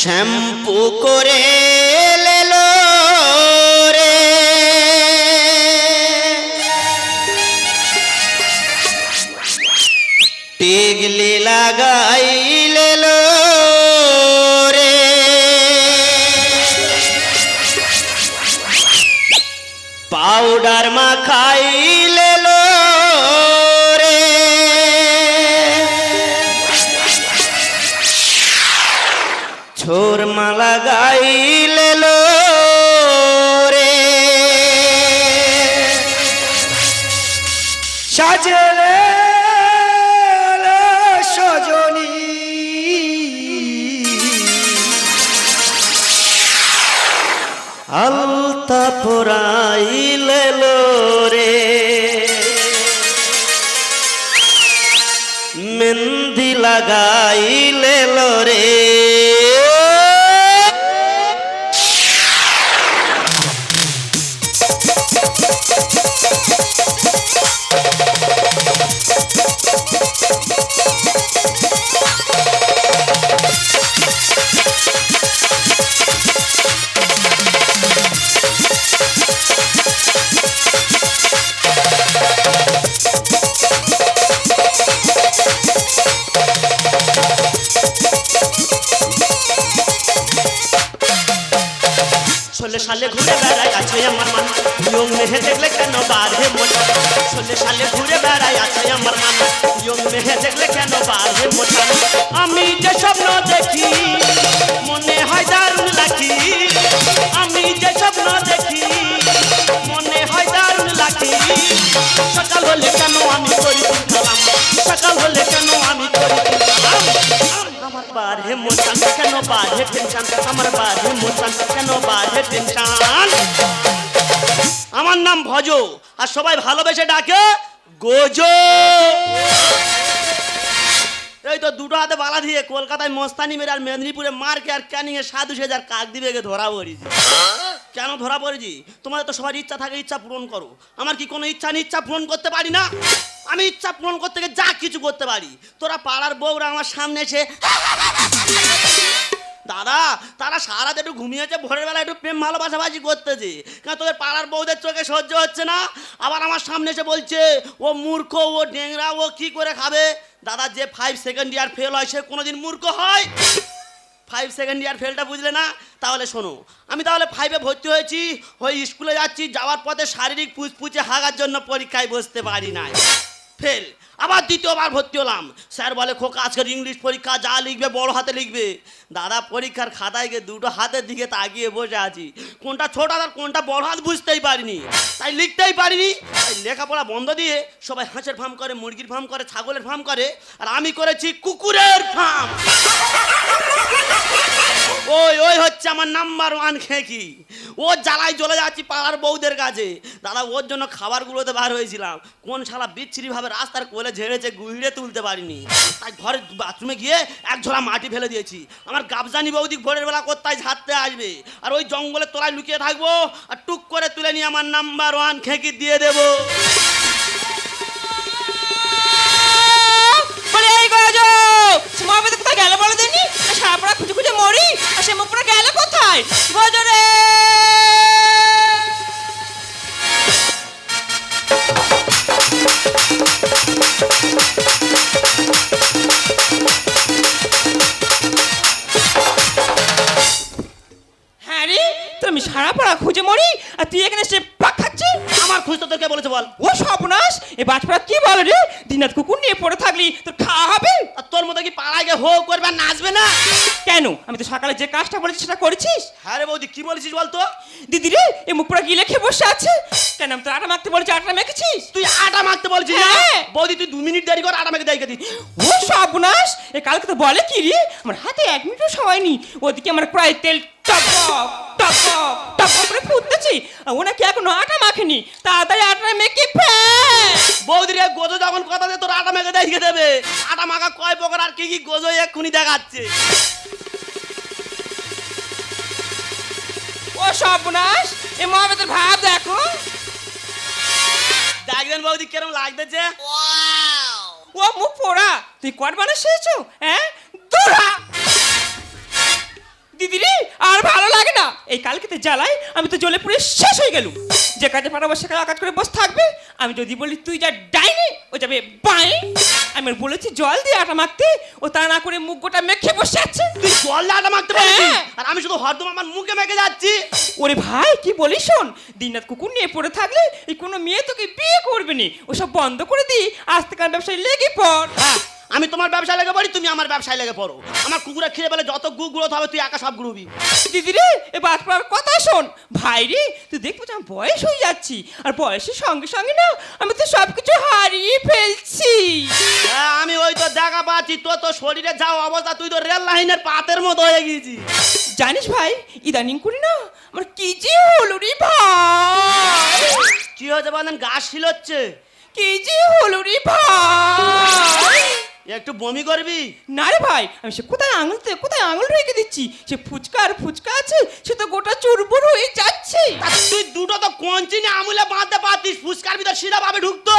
Shampoo করে টেগলি লাগাই সাজলে সজনী। আলতা পরাইলে রে মেহেন্দি লাগাইলে রে সালে ঘুরে বেড়াই আছে আমার মান। ইয়ং মেহে দেখলে কেন বাড়ে মোটা ষোলো সালে ঘুরে বেড়াই আছে আমার মান। ইয়ং মেহে দেখলে কেন বাড়ে মোটা আমি যে স্বপ্ন দেখি, মনে হয় দারুণ লাখি আমি যে স্বপ্ন দেখি, মনে হয় দারুণ লাখি সকাল হলে কেন টেনশন আমার মোটান কেন টেনশন আমার নাম ভজ, আর সবাই ভালোবেসে ডাকে গোজ। এই তো দুটো হাতে বালা দিয়ে কলকাতায় মস্তানি মেরে আর মেদিনীপুরে মার্কে আর ক্যানিং এ সাধু সেজার কাক দিবে ধরা পড়েছি। কেন ধরা পড়েছি? তোমাদের তো সবার ইচ্ছা থাকে, ইচ্ছা পূরণ করো। আমার কি কোনো ইচ্ছা নেই? ইচ্ছা পূরণ করতে পারি না? আমি ইচ্ছা পূরণ করতে গিয়ে যা কিছু করতে পারি। তোরা পাড়ার বউরা আমার সামনে এসে দাদা, তারা সারা একটু ঘুমিয়েছে, ভোরের বেলা একটু প্রেম ভালোবাসাবাসি করতেছে। কেন তোদের পাড়ার বউদের চোখে সহ্য হচ্ছে না? আবার আমার সামনে এসে বলছে, ও মূর্খ, ও ডেংরা, ও কি করে খাবে? দাদা, যে ফাইভ সেকেন্ড ইয়ার ফেল হয়, সে কোনোদিন মূর্খ হয়। ফাইভ সেকেন্ড ইয়ার ফেলটা বুঝলে না? তাহলে শোনো। আমি তাহলে ফাইভে ভর্তি হয়েছি ওই স্কুলে যাচ্ছি, যাওয়ার পথে শারীরিক পুচপুচে হাগার জন্য পরীক্ষায় বসতে পারি নাই। ফেল আবার দ্বিতীয়বার ভর্তি হলাম। স্যার বলে, খোকা আজকের ইংলিশ পরীক্ষা যা লিখবে, বড় হাতে লিখবে। দাদা, পরীক্ষার খাতায় গিয়ে দুটো হাতের দিকে তাকিয়ে বসে আছি। কোনটা ছোট আর কোনটা বড় হাত বুঝতেই পারিনি। তাই লিখতেই পারিনি। তাই লেখাপড়া বন্ধ দিয়ে সবাই হাঁসের ফার্ম করে, মুরগির ফার্ম করে, ছাগলের ফার্ম করে, আর আমি করেছি কুকুরের ফার্ম। ওই ওই হচ্ছে আমার নাম্বার ওয়ান খেঁকি। ও জ্বালায় চলে যাচ্ছি পাড়ার বউদের কাছে। দাদা, ওর জন্য খাবারগুলোতে বার হয়েছিলাম। কোন শালা বিচ্ছিরিভাবে রাস্তার কোলে ঝেড়েছে গুইড়ে তুলতে পারিনি। তাই ঘরের বাথরুমে গিয়ে এক ঝোলা মাটি ফেলে দিয়েছি। আমার গাবজানি বৌদি ভোরের বেলা কোথায় ঝাড়তে আসবে? আর ওই জঙ্গলের তলায় লুকিয়ে থাকব আর টুক করে তুলে নিয়ে আমার নাম্বার ওয়ান খেকি দিয়ে দেবো। কোথায় গেল বলে দেনি খুঁজে খুঁজে মরি? সে মুখটা গেল কোথায়? গজো হ্যাঁ রে তুমি সারা পাড়া খুঁজে মরি আর তুই এখানে সে পাক খাচ্ছিস? আমার খুঁজতে তোকে বলেছে বল। ও সর্বনাশ এ বাজপাড়া কি বলে রে? দিনাত কুকুর নিয়ে পড়ে থাকলি তোর খাওয়া হবে? আর তোর মতো কি পাড়ায় গিয়ে হো করবে আর নাচবে না? কেন? আমি তো সকালে যে কাজটা বলেছি সেটা করেছিস? হ্যাঁ রে বৌদি কি বলেছিস বলতো? দিদি রে এ মুখ পোড়া গিলে খেয়ে বসে আছে। কেন আমি তো আটা মাখতে বলেছি আটা মেখেছিস? তুই আটা মাখতে বলছিস? হ্যাঁ। বৌদি তুই দু মিনিট দেরি কর আটা মেখে দেখে দিস। ও সর্বনাশ! এ কালকে তো বলে কি রে? আমার হাতে এক মিনিটও সময় নি ওদিকে আমার প্রায় তেল টপ টপ টপ করে ফুটতেছি। আর এখনও আটা মাখেনি। তাড়াতাড়ি আটা মেখে বৌদি রে গোজো যখন কথা দে তোর আটা মেখে দেখে দেবে। আটা মাখা কয় প্রকার আর কি কি গোজো এক্ষুনি দেখাচ্ছে। ও সর্বনাশ! এ মহাবেতের ভাব দেখো। দেখবেন বৌদি কেরম লাগতেছে ও মুখ পোড়া। তুই কট বানা শিখেছো হ্যাঁ? দূরা! দিদি আর ভালো লাগে না। এই কালকে তো জ্বালাই আমি তো জ্বলে পুড়ে শেষ হয়ে গেলুম। যে কাজে পাঠাবো সে কাজ করে বসে থাকবে আমি যদি বলি তুই যা ডাইনে ও যাবে বাঁয়ে। আমি ওর বলেছি জল দিয়ে আটা মাখতে। ও তা না করে মুখ গোটা মেখে বসে আছে। তুই জল লাটা মারতে পারবি? হ্যাঁ। আর আমি শুধু হরদম আমার মুখে মেখে যাচ্ছি। ওরে ভাই কি বলিস শোন? দিনরাত কুকুর নিয়ে পড়ে থাকলে এই কোনো মেয়ে তোকে বিয়ে করবে নি। ওসব বন্ধ করে দি আজ থেকে ব্যবসায় লেগে পড়। হ্যাঁ আমি তোমার ব্যবসায় লেগে পড়ি তুমি আমার ব্যবসায় লেগে পড়ো। আমার কুকুরে খেয়ে পেলে যত গু গুঁড়ো হবে তুই একা সব গুঁড়োবি। দিদি রে এ বাদ কথা শোন। ভাই রে তুই দেখব যে আমি বয়স হয়ে যাচ্ছি। আর বয়সের সঙ্গে সঙ্গে না আমি তো সব কিছু হারিয়ে ফেলছি। হ্যাঁ আমি ওই তো দেখা পাচ্ছি তো তো শরীরে যাও অবস্থা তুই তো রেল লাইনের পাতের মতো হয়ে গেছিস জানিস ভাই ইদানিং করি না আমার কি যে হলো রে ভাই? কি হয়েছে বলেন গাছ শিল হচ্ছে কি যে হলো রে ভাই? একটু বমি করবি? না রে ভাই আমি সে কোথায় আঙুল কোথায় আঙুল রেখে দিচ্ছি? সে ফুচকা আর ফুচকা আছে সে তো গোটা চুরবুর হয়ে যাচ্ছে। তুই দুটো তো কঞ্চিনি আমুলে বাঁধতে পারতিস ফুসকার ভিতর সিধা ভাবে ঢুকতো।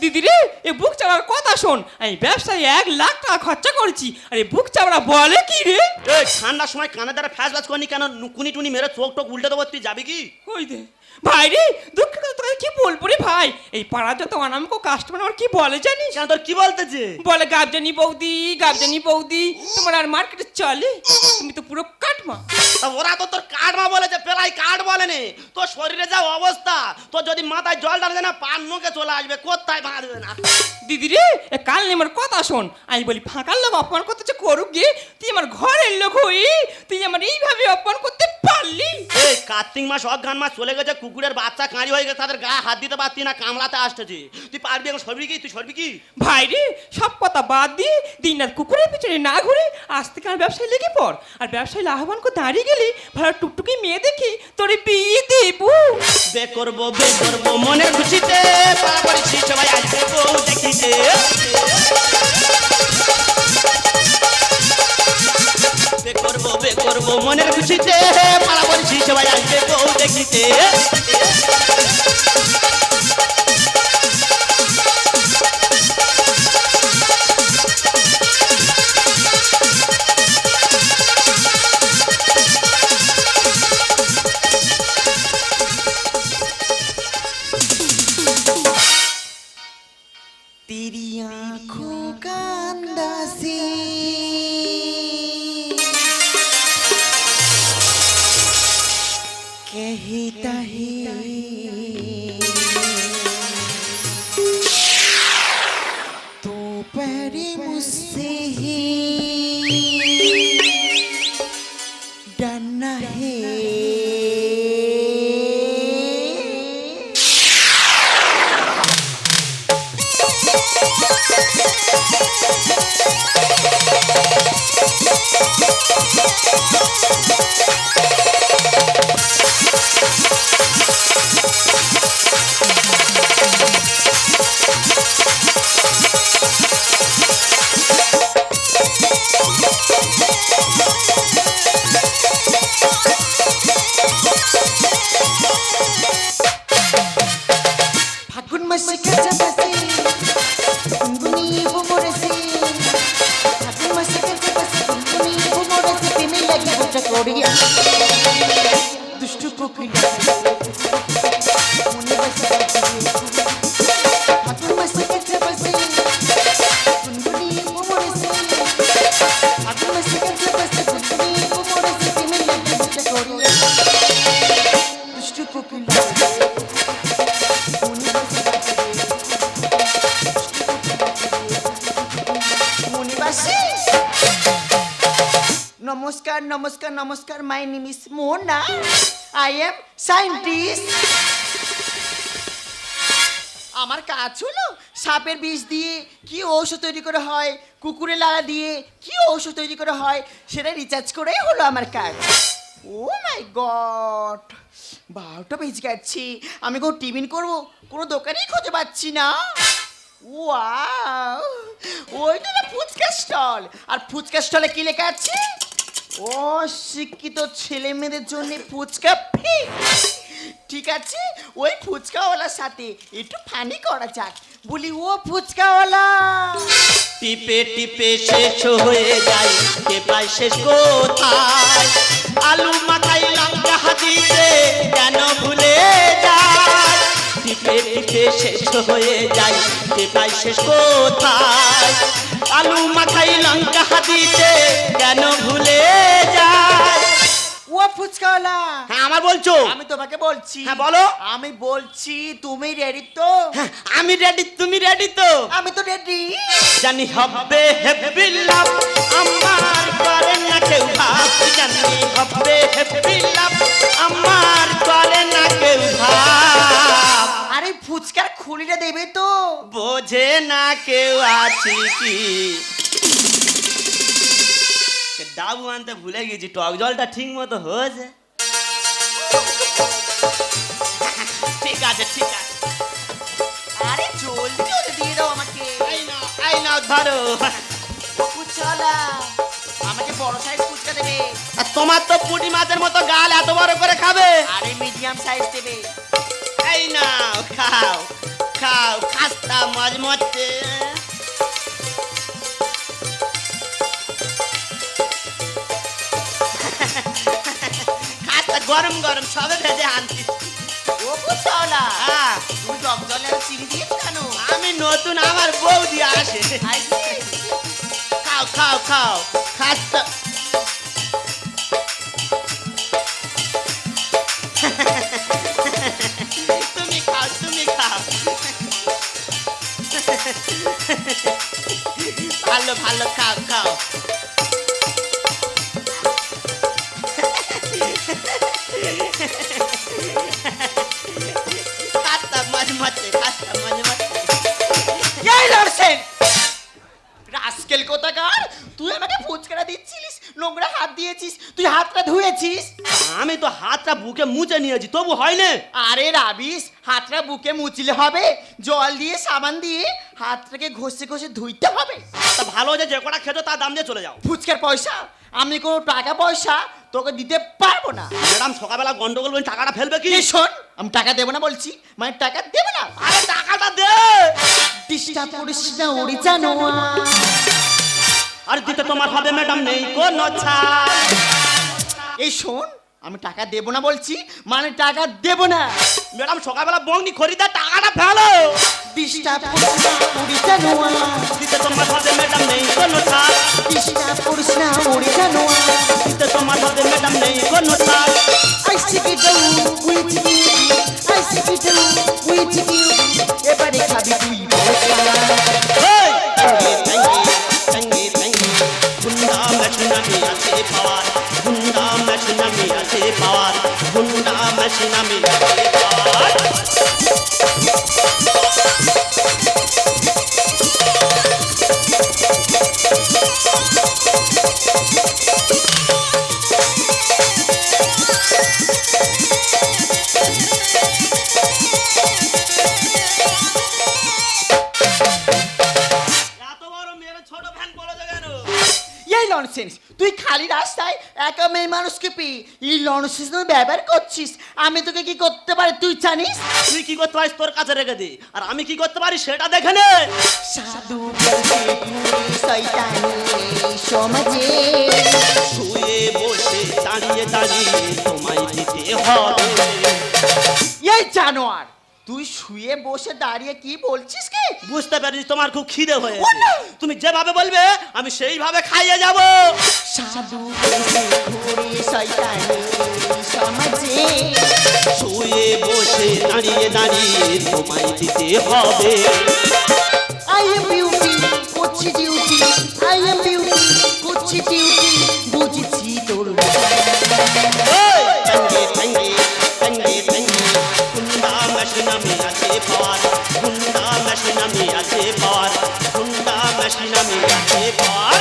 দিদি রে এ বুক চাওয়ার কথা শোন আমি ব্যবসায় এক লাখ টাকা খরচা করেছি আর বুক চাওয়ারা বলে কি রে? এই ঠান্ডার সময় কানে দ্বারা ফ্যাস ফ্যাস করনি কেন? নুকুনি টুনি মেরে চোখ টোক উল্টে দেবো তুই যাবি কি? ওই দে ভাই রে কথা তোকে কি বলব রে ভাই? এই পাড়ার যত অনামক কাস্টমার আমার কি বলে জানিস? তোর কি বলতেছে? বলে গাবজানি বৌদি গাবজানি বৌদি। তোমার আর মার্কেটে চলে? তুমি তো পুরো কাটমা। ওরা তো তোর কাঠমা বলেছে পেলাই কাঠ বলেনি। তোর শরীরে যা অবস্থা তোর যদি মাথায় জল ঢালবে না পান মুখে চলে আসবে কোথায় বাঁধবে না? দিদি রে এ কাল আমার কথা শোন। আমি বলি ফাঁকার লোক অপমান করতে করুক গিয়ে তুই আমার ঘরের লোক হই তুই আমার এইভাবে অপমান করতে পারলি? এই কার্তিক মাস অজ্ঞান মাস চলে গেছে কুকুরের বাচ্চা কাঁড়ি হয়ে গেছে তাদের গায়ে হাত দিতে পারতি না কামলাতে আসতেছে। তুই পারবি এখন সরবি কি? তুই সরবি কি? ভাই রে সব কথা বাদ দিয়ে দিন রাত কুকুরের পিছনে না ঘুরে আজ থেকে আমার ব্যবসায় লেগে পড়। আর ব্যবসায় লাভবান করে দাঁড়িয়ে গেলি ভালো টুকটুকি মেয়ে দেখি তোরে বিয়ে দেবো। বে করব বে করব মনের খুশিতে পড়েছি সবাই আসবে বউ দেখিতে। বে করব বে করব মনের খুশিতে পড়েছি সবাই আসবে বউ দেখিতে। নমস্কার নমস্কার my name is Mona I am scientist আমার কাজ হলো সাপের বিষ দিয়ে কি ঔষধ তৈরি করা হয়, কুকুরের লালা দিয়ে কি ঔষধ তৈরি করা হয়, সেটা রিচার্জ করেই হলো আমার কাজ। ও মাই গড বারোটা বেজে গেছি, আমি কোনো টিফিন করব, কোনো দোকানেই খুঁজে পাচ্ছি না। ওয়াও ওইটা না ফুচকা স্টল। আর ফুচকা স্টলে কি লেখা আছে? অশিক্ষিত ছেলে মেয়েদের জন্য ফুচকা ঠিক আছে? ওই ফুচকাওয়ালার সাথে একটু ফানি করা যাক। বলি, ও ফুচকাওয়ালা! টিপে টিপে শেষ হয়ে যায়, কে পায় শেষ কোথায়? আলু মাথায় লঙ্কা হাতিতে কেন ভুলে যায়? শেষ হয়ে যায় কে পাই শেষ কোথায়? আলু মাখাই লঙ্কা হাতিতে কেন ভুলে যায়? ও ফুচকাওয়ালা। হ্যাঁ আমার বলছো? আমি তোমাকে বলছি। হ্যাঁ, বলো। আমি বলছি তুমি রেডি তো? হ্যাঁ, আমি রেডি তুমি রেডি তো? আমি তো রেডি জানি হবে হেপি লাভ আমার করে না কেউ ভাব জানি হবে হেপি লাভ আমার করে না কেউ ভাব আরে ফুচকার খুলিটা দেবে তো। বোঝে না কেউ আছি কি? ডাবু আনতে ভুলে গেছি টক জলটা ঠিক মতো হয়েছে। ঠিক আছে ঠিক আছে। আরে জলদি জলদি দিয়ে দাও আমাকে। এই নাও এই নাও ধরো। ফুচকাওয়ালা আমাকে বড় সাইজ ফুচকা দেবে। আর তোমার তো পুঁটি মাছের মতো গাল এত বড় করে খাবে। আরে মিডিয়াম সাইজ দেবে। এই নাও খাও খাও খাস্তা মজ মচ্ছে খাস্তা গরম গরম সবে ভেজে আনছি। হ্যাঁ, আমি নতুন আমার বউ দিয়ে আসে খাও খাও খাও খাস্তা নোংরা হাত দিয়েছিস? তুই হাতটা ধুয়েছিস? আমি তো হাতটা বুকে মুছে নিয়েছি তবু হয়নি। আরে রাবিস হাতটা বুকে মুছলে হবে। জল দিয়ে সাবান দিয়ে হাতটাকে ঘষে ঘষে ধুইতে হবে। তা ভালো যে যে কটা খেতো তার দাম দিয়ে চলে যাও। ফুচকার পয়সা? আমি কোনো টাকা পয়সা তোকে দিতে পারব না। ম্যাডাম সকালবেলা গন্ডগোল বলে টাকাটা ফেলবে কি? শোন আমি টাকা দেবো না বলছি মানে টাকা দেবো না। আরে টাকাটা দে! ডিস্টার্ব করিস না জানো আর দিতে তোমার হবে ম্যাডাম নেই কোনো ছাড়। এই শোন আমি টাকা দেবো না বলছি মানে টাকা দেবো না। ম্যাডাম সকালবেলা বংনি খরিদার টাকাটা ফেলো। ডিস্টার্ব করিস না দিতে তোমার হবে ম্যাডাম নেই কোনো ছাড়। ডিস্টার্ব করিস না দিতে তোমার হবে ম্যাডাম নেই কোনো ছাড়. I stick it down এই লনসেন্স তুই খালি রাস্তায় একা মেয়ে মানুষকে পেয়ে এই লনসেন্স ব্যবহার করছিস। আমি তোকে কি করতে পারি তুই জানিস? তুই কি করতে পারিস তোর কাছে রেখে দে। আর আমি কি করতে পারি সেটা দেখে নে। সাধু শয়তানি সমাজে। শুয়ে বসে দাঁড়িয়ে দাঁড়িয়ে তোমায় দিতে হবে। এই জানোয়ার তুই শুয়ে বসে দাঁড়িয়ে কি বলছিস কি? বুঝতে পারিস তোমার খুব খিদে হয়েছে। না! তুমি যেভাবে বলবে আমি সেইভাবে খাইয়ে যাব। সাধু শয়তানি সমাজে। শুয়ে বসে দাঁড়িয়ে দাঁড়িয়ে তোমায় দিতে হবে। I am beauty, করছি ডিউটি আমি পাওয়ার গুন্ডা মেশিন আমি আছে পাওয়ার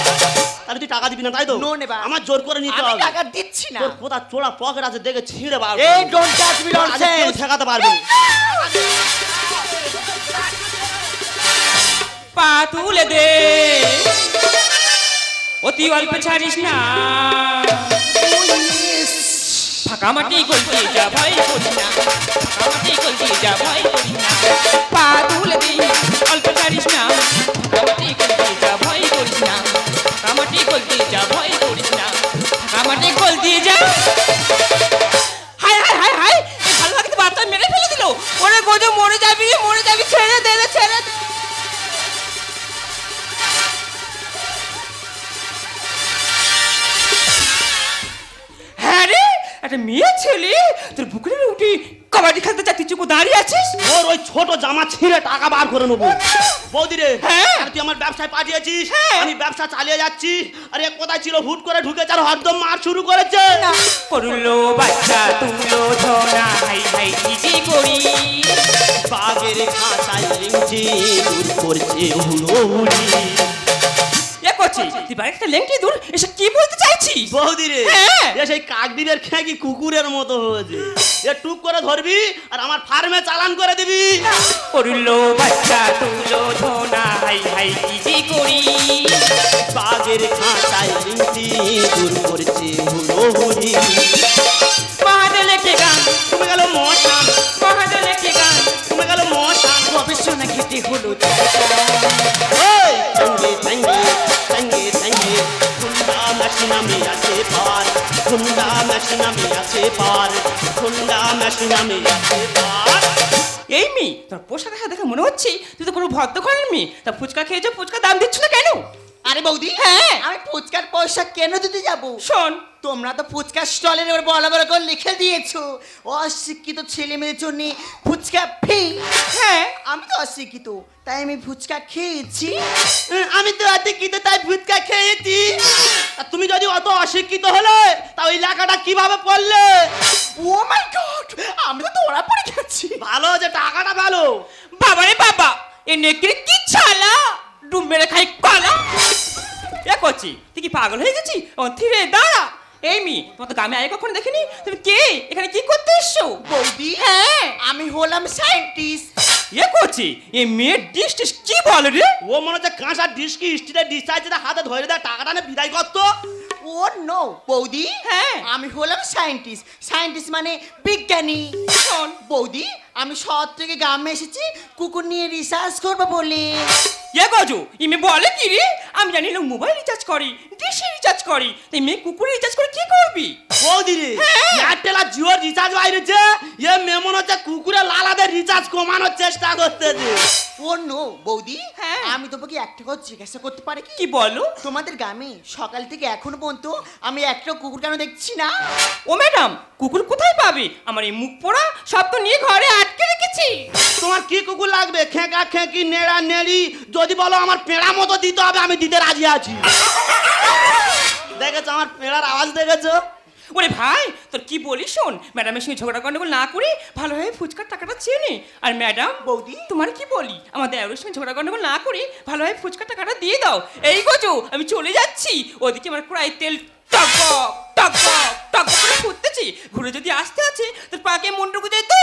তাহলে তুই টাকা দিবি না তাই তো? Never. আমার জোর করে নিতে আমি হবে। টাকা দিচ্ছি না। তোর কোথা চোরা পকেট আছে দেখে ছিঁড়ে বার এই ডোন্ট টাচ মি ননসেন্স ঠেকাতে পারবে পা তুলে দে। অতি অল্প ছাড়িস না। ফাঁকা মাটি গলতে যা ভয় করি না। ফাঁকা মাটি গলতে যা ভয় করি না। পা তুলে দে অল্প ছাড়িস না। ফাঁকা মাটি গলতে যা ভয় করিস না ফাঁকা মাটি গলতে যা ভয় করিস না ফাঁকা মাটি গলতে যা ভালো লাগে তো বাচ্চা মেরে যাবি, মরে যাবি, ছেড়ে দে ছেড়ে দে। ছেলে তোর বুকের উঠি কাবাডি খেলতে চাচ্ছি চুকু দাঁড়িয়ে আছিস? ওর ওই ছোট জামা ছিঁড়ে টাকা বার করে নেব। বৌদি রে হ্যাঁ। তুই আমার ব্যবসায় পাঠিয়েছিস? হ্যাঁ। আমি ব্যবসা চালিয়ে যাচ্ছি। আরে কোথায় ছিল? হুট করে ঢুকে আর হরদম মার শুরু করেছে। করল বাচ্চা তুলো ধনা হাই হাই কি করি। বাগের খাঁচায় লিংচি দূর করছে হুড়োহুড়ি। এ করছি। তুই একটা লেংটি দূর এসে কি বলতে চাইছিস? বৌদি রে হ্যাঁ। এ সেই কাকদিনের খেঁকি কুকুরের মতো হয়েছে। এ টুক করে ধরবি আর আমার ফার্মে চালান করে দিবি। করল বাচ্চা তুলো ধনা হাই হাই কি যে করি। বাগের খাঁচায় লিংচি দূর করছে হুড়োহুড়ি মহাদেলে কে গান। তুমি গেল মশান মহাদেলে কে গান। তুমি গেল মশান গবেষণা খেতে হলো আছে পার। আছে পার। এই মি তোর পোশাক দেখা দেখে মনে হচ্ছে তুই তো কোনো ভদ্র ঘরের মেয়ে। তা ফুচকা খেয়েছো ফুচকা দাম দিচ্ছ না কেন? আরে বৌদি হ্যাঁ। আমি ফুচকার পয়সা কেন দিতে যাব? শোন তোমরা তো ফুচকার স্টলের ওর বড় বড় করে লিখে দিয়েছ। অশিক্ষিত ছেলে মেয়েদের জন্য ফুচকা ফ্রি। হ্যাঁ আমি তো অশিক্ষিত, তাই আমি ফুচকা খেয়েছি। আমি তো অশিক্ষিত, তাই ফুচকা খেয়েছি। তুমি যদি অত অশিক্ষিত হলে তা ওই লেখাটা কীভাবে পড়লে? ও মাই গড, আমি তো ধরা পড়ে গেছি। ভালো যে টাকাটা ভালো। বাবা রে বাবা, এ নেকড়ে কি ছালা? ডুব মেরে খাই কলা। এ করছি তুই কি পাগল হয়ে গেছি ও থিরে দাঁড়া। এই মি তোমার তো গ্রামে আগে কখনো দেখিনি। তুমি কে? এখানে কি করতে এসছো? বৌদি হ্যাঁ। আমি হলাম সায়েন্টিস্ট এ করছি? এই মেয়ের ডিশ টিশ কি বলে রে? ও মনে হচ্ছে কাঁচা ডিস্কি স্টিলের ডিস চাইছে হাতে ধরে দেয় টাকাটা না বিদায় করতো ও নো বৌদি হ্যাঁ। আমি হলাম সায়েন্টিস্ট সায়েন্টিস্ট মানে বিজ্ঞানী। বৌদি আমি শহর থেকে গ্রামে এসেছি কুকুর নিয়ে রিসার্চ করব বলে। এ গজো ইমে বলে কি রে? আমি জানি না মোবাইল রিচার্জ করি ডিশে রিচার্জ করি তাই মেয়ে কুকুর রিচার্জ করে কি করবি? বৌদি রে হ্যাঁ। এয়ারটেল আর জিওর রিচার্জ বাইরেছে এ মেমন হচ্ছে কুকুরে লালাদের রিচার্জ কমানোর চেষ্টা করতেছে। ও নো বৌদি হ্যাঁ। আমি তোমাকে একটা কথা জিজ্ঞাসা করতে পারি কি? কি বলো? তোমাদের গ্রামে সকাল থেকে এখনও পর্যন্ত আমি একটা কুকুর কেন দেখছি না? ও ম্যাডাম কুকুর কোথায় পাবে? আমার এই মুখ পোড়া সব তো নিয়ে ঘরে আটকে রেখেছি। তোমার কি কুকুর লাগবে? খেঁকা খেঁকি নেড়া নেড়ি। যদি বলো আমার পেড়া মতো দিতে হবে আমি দিতে রাজি আছি। দেখেছ আমার পেড়ার আওয়াজ দেখেছ? ওরে ভাই তোর কি বলি শোন? ম্যাডামের সঙ্গে ঝগড়া গন্ডগোল না করে ভালোভাবে ফুচকার টাকাটা চেয়ে নে। আর ম্যাডাম বৌদি? তোমার কি বলি? আমার দেওরের সঙ্গে ঝগড়া গন্ডগোল না করে ভালোভাবে ফুচকার টাকাটা দিয়ে দাও। এই গজো আমি চলে যাচ্ছি। ওদিকে আমার প্রায় তেল টক টক টক করে ফুটতেছি। ঘুরে যদি আসতে আছে তোর পাকে মুন্ডু গুজে তো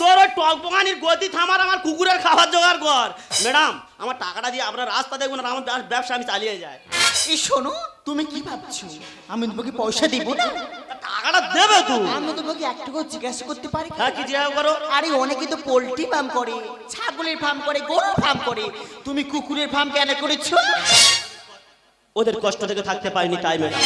তোর ওই টকবগানির গতি থামার আমার কুকুরের খাবার জোগাড় কর। ম্যাডাম আমার টাকাটা দিয়ে আপনার রাস্তা দেখুন আর আমার ব্যব- ব্যবসা আমি চালিয়ে যাই। এই শোনো তুমি কি ভাবছ? আমি তোমাকে পয়সা দিব না? টাকাটা দেবে তো। আমি তোমাকে একটা কথা জিজ্ঞাসা করতে পারি? হ্যাঁ কি জিজ্ঞাসা করো? আরে অনেকে তো পোল্ট্রি ফার্ম করে ছাগলের ফার্ম করে গরুর ফার্ম করে। তুমি কুকুরের ফার্ম কেন করেছ? ওদের কষ্ট থেকে থাকতে পারিনি তাই ম্যাডাম।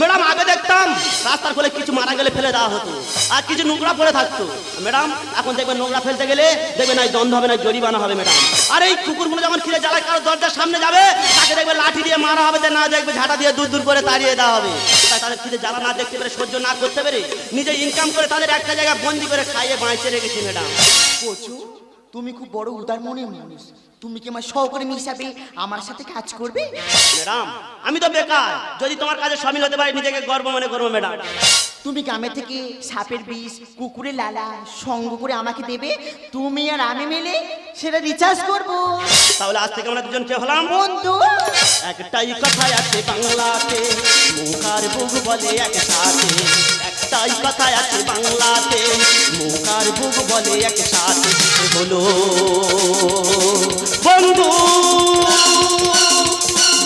ম্যাডাম আগে দেখতাম। রাস্তার ফলে কিছু মারা গেলে ফেলে দেওয়া হতো। আর কিছু নোংরা পড়ে থাকতো। ম্যাডাম এখন দেখবেন নোংরা ফেলতে গেলে দেখবেন না দণ্ড হবে না জরিমানা হবে ম্যাডাম। আর এই কুকুরগুলো যখন ফিরে জ্বালায় কারও দরজার সামনে যাবে তাকে দেখবে লাঠি দিয়ে মারা হবে না দেখবে ঝাঁটা দিয়ে দূর দূর করে তাড়িয়ে দেওয়া হবে। তাই তাদের ফিরে জ্বালা না দেখতে পেরে সহ্য না করতে পেরে নিজে ইনকাম করে তাদের একটা জায়গায় বন্দি করে খাইয়ে বাঁচিয়ে রেখেছি ম্যাডাম। কোচু তুমি খুব বড় উদার মনের মানুষ। তুমি কি আমার সহকর্মী হিসাবে আমার সাথে কাজ করবে? ম্যাডাম আমি তো বেকার। যদি তোমার কাজে সামিল হতে পারি নিজেকে গর্ব মনে করব ম্যাডাম। তুমি গ্রামে থেকে সাপের বিষ কুকুরের লালা সঙ্গ করে আমাকে দেবে। তুমি আর আমি মিলে সেটা রিচার্জ করব। তাহলে আজ থেকে আমরা দুজন কে হলাম? বন্ধু। একটাই কথাই আছে বাংলাতে। মুখার বুক বলে একসাথে একটাই কথাই আছে বাংলাতে। মুখার বুক বলে একসাথে হলো। বন্ধু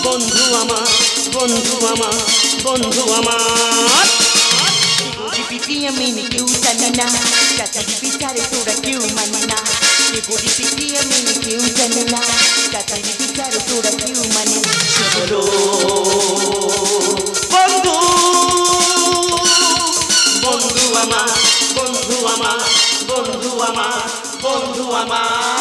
বন্ধু আমার বন্ধু আমার বন্ধু আমার। মানি মানে বন্ধু আমার বন্ধু আমার। বন্ধু আমার বন্ধু আমার।